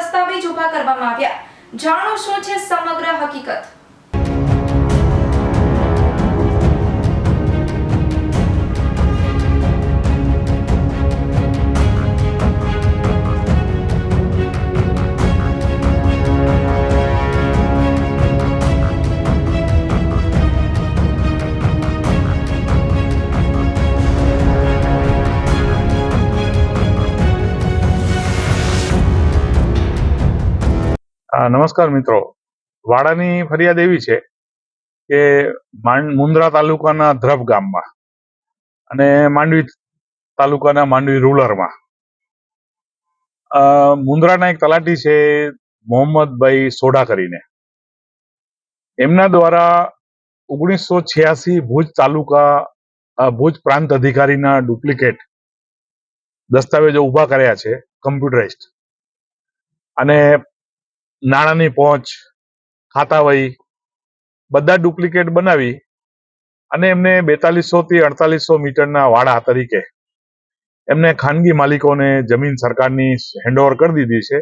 દસ્તાવેજ ઊભા કરવામાં આવ્યા. જાણો શું છે સમગ્ર હકીકત? નમસ્કાર મિત્રો. વાડાની ફરિયાદ એવી છે કે મુન્દ્રા તાલુકાના ધ્રબ ગામમાં અને માંડવી તાલુકાના માંડવી રૂરલમાં. મુન્દ્રાના એક તલાટી છે મોહમ્મદભાઈ સોઢા કરીને. એમના દ્વારા ઓગણીસો છ્યાસી ભુજ તાલુકા ભુજ પ્રાંત અધિકારીના ડુપ્લિકેટ દસ્તાવેજો ઊભા કર્યા છે, કમ્પ્યુટરાઇઝડ. અને નાણાંની પહોંચ ખાતાવહી બધા ડુપ્લિકેટ બનાવી અને એમને બેતાલીસો થી અડતાલીસો મીટરના વાડા તરીકે એમને ખાનગી માલિકોને જમીન સરકારની હેન્ડઓવર કરી દીધી છે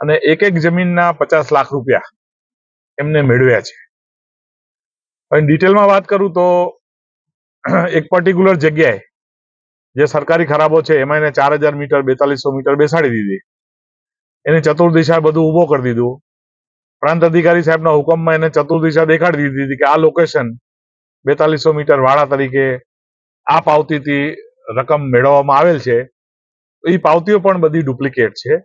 અને એક એક જમીનના પચાસ લાખ રૂપિયા એમને મેળવ્યા છે. હવે ડિટેલમાં વાત કરું તો એક પર્ટિક્યુલર જગ્યાએ જે સરકારી ખરાબો છે, એમાં એને ચાર હજાર મીટર, બેતાલીસો મીટર બેસાડી દીધી. એને ચતુર્દિશા બધું ઊભો કરી દીધું. પ્રાંત અધિકારી સાહેબના હુકમમાં એને ચતુર્દિશા દેખાડી દીધી હતી કે આ લોકેશન બેતાલીસો મીટર વાળા તરીકે આ પાવતીથી રકમ મેળવવામાં આવેલ છે. એ પાવતીઓ પણ બધી ડુપ્લિકેટ છે.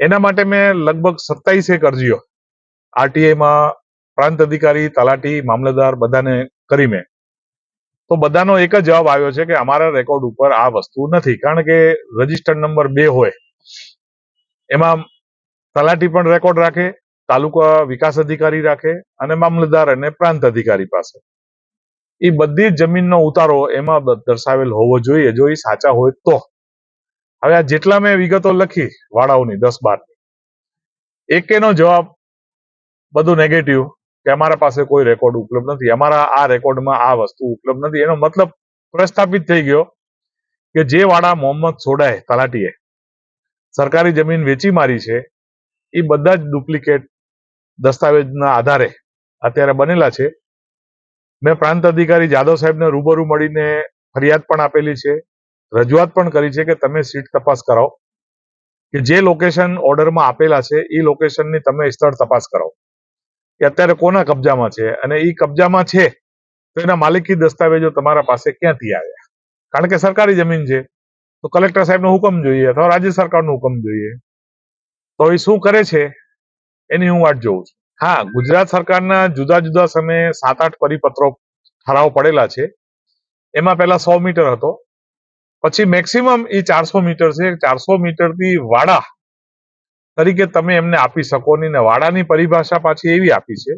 એના માટે મેં લગભગ સત્તાવીસેક અરજીઓ આરટીઆઈમાં પ્રાંત અધિકારી, તલાટી, મામલતદાર બધાને કરી મેં. તો બધાનો એક જ જવાબ આવ્યો છે કે અમારા રેકોર્ડ ઉપર આ વસ્તુ નથી કારણ કે રજિસ્ટર્ડ નંબર બે હોય. એમાં તલાટી પણ રેકોર્ડ રાખે, તાલુકા વિકાસ અધિકારી રાખે અને મામલતદાર અને પ્રાંત અધિકારી પાસે. એ બધી જમીનનો ઉતારો એમાં દર્શાવેલ હોવો જોઈએ. જો એ સાચા હોય તો. હવે આ જેટલા મેં વિગતો લખી વાળાઓની, દસ બારની એકેનો જવાબ બધું નેગેટિવ કે અમારા પાસે કોઈ રેકોર્ડ ઉપલબ્ધ નથી. અમારા આ રેકોર્ડમાં આ વસ્તુ ઉપલબ્ધ નથી. એનો મતલબ પ્રસ્થાપિત થઈ ગયો કે જે વાળા મોહમ્મદ સોડાએ તલાટીએ સરકારી જમીન વેચી મારી છે એ બધા જ ડુપ્લિકેટ દસ્તાવેજના આધારે અત્યારે બનેલા છે. મેં પ્રાંત અધિકારી જાદવ સાહેબને રૂબરૂ મળીને ફરિયાદ પણ આપેલી છે, રજૂઆત પણ કરી છે કે તમે સીટ તપાસ કરાવો, કે જે લોકેશન ઓર્ડરમાં આપેલા છે એ લોકેશનની તમે સ્થળ તપાસ કરાવો. કે અત્યારે કોના કબજામાં છે અને એ કબજામાં છે તો એના માલિકી દસ્તાવેજો તમારા પાસે ક્યાંથી આવ્યા? કારણ કે સરકારી જમીન છે. તો કલેક્ટર સાહેબનો હુકમ જોઈએ અથવા રાજ્ય સરકારનો હુકમ જોઈએ. તો એ શું કરે છે? એની હું વાટ જોઉં છું. હા, ગુજરાત સરકારના જુદા જુદા સમયે સાત આઠ પરિપત્રો ઠરાવ પડેલા છે. એમાં પહેલા સો મીટર હતો. પછી મેક્સિમમ એ ચારસો મીટર છે. ચારસો મીટરથી વાડા તરીકે તમે એમને આપી શકો નહીં ને વાડાની પરિભાષા પાછી એવી આપી છે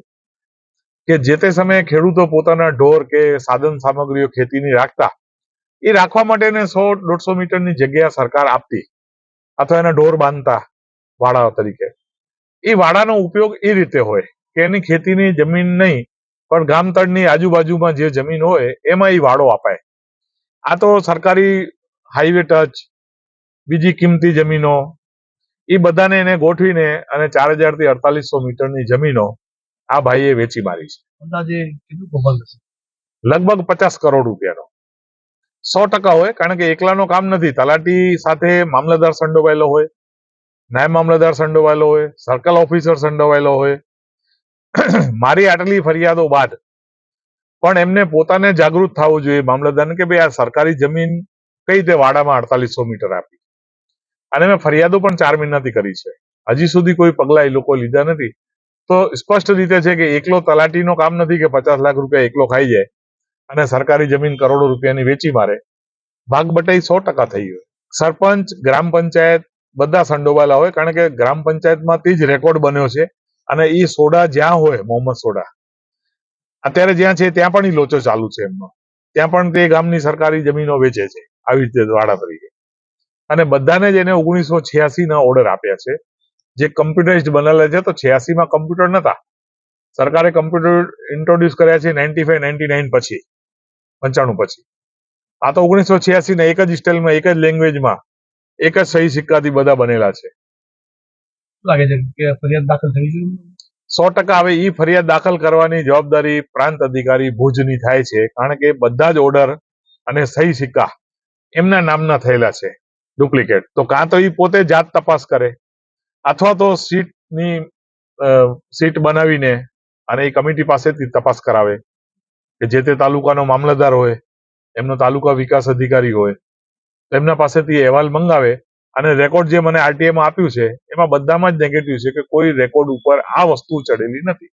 કે જે તે સમયે ખેડૂતો પોતાના ઢોર કે સાધન સામગ્રીઓ ખેતીની રાખતા એ રાખવા માટેને સો દોઢસો મીટરની જગ્યા સરકાર આપતી અથવા એના ઢોર બાંધતા વાડા તરીકે. એ વાડાનો ઉપયોગ એ રીતે હોય કે એની ખેતીની જમીન નહીં પણ ગામતળની આજુબાજુમાં જે જમીન હોય એમાં એ વાડો અપાય. આ તો સરકારી હાઈવે ટચ બીજી કિંમતી જમીનો એ બધાને એને ગોઠવીને અને ચાર હજારથી અડતાલીસો મીટરની જમીનો આ ભાઈએ વેચી મારી છે. લગભગ પચાસ કરોડ રૂપિયાનો. સો ટકા હોય, કારણ કે એકલાનો કામ નથી. તલાટી સાથે મામલતદાર સંડોવાયેલો હોય, નાયબ મામલતદાર સંડોવાયેલો હોય, સર્કલ ઓફિસર સંડોવાયેલો હોય. મારી આટલી ફરિયાદો બાદ પણ એમને પોતાને જાગૃત થવું જોઈએ મામલતદારને કે ભાઈ આ સરકારી જમીન કઈ રીતે વાડામાં અડતાલીસો મીટર આપી. અને મેં ફરિયાદો પણ ચાર મહિનાથી કરી છે. હજી સુધી કોઈ પગલાં એ લોકો લીધા નથી. તો સ્પષ્ટ રીતે છે કે એકલો તલાટીનો કામ નથી કે પચાસ લાખ રૂપિયા એકલો ખાઈ જાય. અને સરકારી જમીન કરોડો રૂપિયાની વેચી મારે. ભાગ બટાઈ સો ટકા થઈ ગયો. સરપંચ, ગ્રામ પંચાયત બધા સંડોવાયેલા હોય, કારણ કે ગ્રામ પંચાયતમાંથી જ રેકોર્ડ બન્યો છે અને એ સોડા જ્યાં હોય, મોહમ્મદ સોડા, અત્યારે જ્યાં છે ત્યાં પણ ઈ લોચો ચાલુ છે એમનો. ત્યાં પણ તે ગામની સરકારી જમીનો વેચે છે, આવી રીતે વાડા તરીકે. અને બધાને જ એને ઓગણીસો છ્યાસી ના ઓર્ડર આપ્યા છે. જે કમ્પ્યુટરાઇઝડ બનેલા છે, તો છ્યાસી માં કમ્પ્યુટર નતા. સરકારે કમ્પ્યુટર ઇન્ટ્રોડ્યુસ કર્યા છે, નાઇન્ટી ફાઈવ નાઇન્ટી નાઇન પછી. પંચાણું પછી. આ તો ઓગણીસો છ્યાસી ના એક જ સ્ટાઇલમાં એક જ લેંગ્વેજમાં એક જ સહી સિક્કાથી બધા બનેલા છે. લાગે છે કે ફરિયાદ દાખલ થવી જોઈએ? સો ટકા હવે એ ફરિયાદ દાખલ કરવાની જવાબદારી પ્રાંત અધિકારી ભુજની થાય છે કારણ કે બધા જ ઓર્ડર અને સહી સિક્કા એમના નામના થયેલા છે ડુપ્લિકેટ તો કાં તો એ પોતે જાત તપાસ કરે અથવા તો સીટની સીટ બનાવીને અને એ કમિટી પાસેથી તપાસ કરાવે. કે જે તે તાલુકાનો મામલતદાર હોય, એમનો તાલુકા વિકાસ અધિકારી હોય એમના પાસેથી અહેવાલ મંગાવે અને રેકોર્ડ જે મને આરટીએમાં આપ્યું છે, એમાં બધામાં જ નેગેટિવ છે કે કોઈ રેકોર્ડ ઉપર આ વસ્તુ ચડેલી નથી.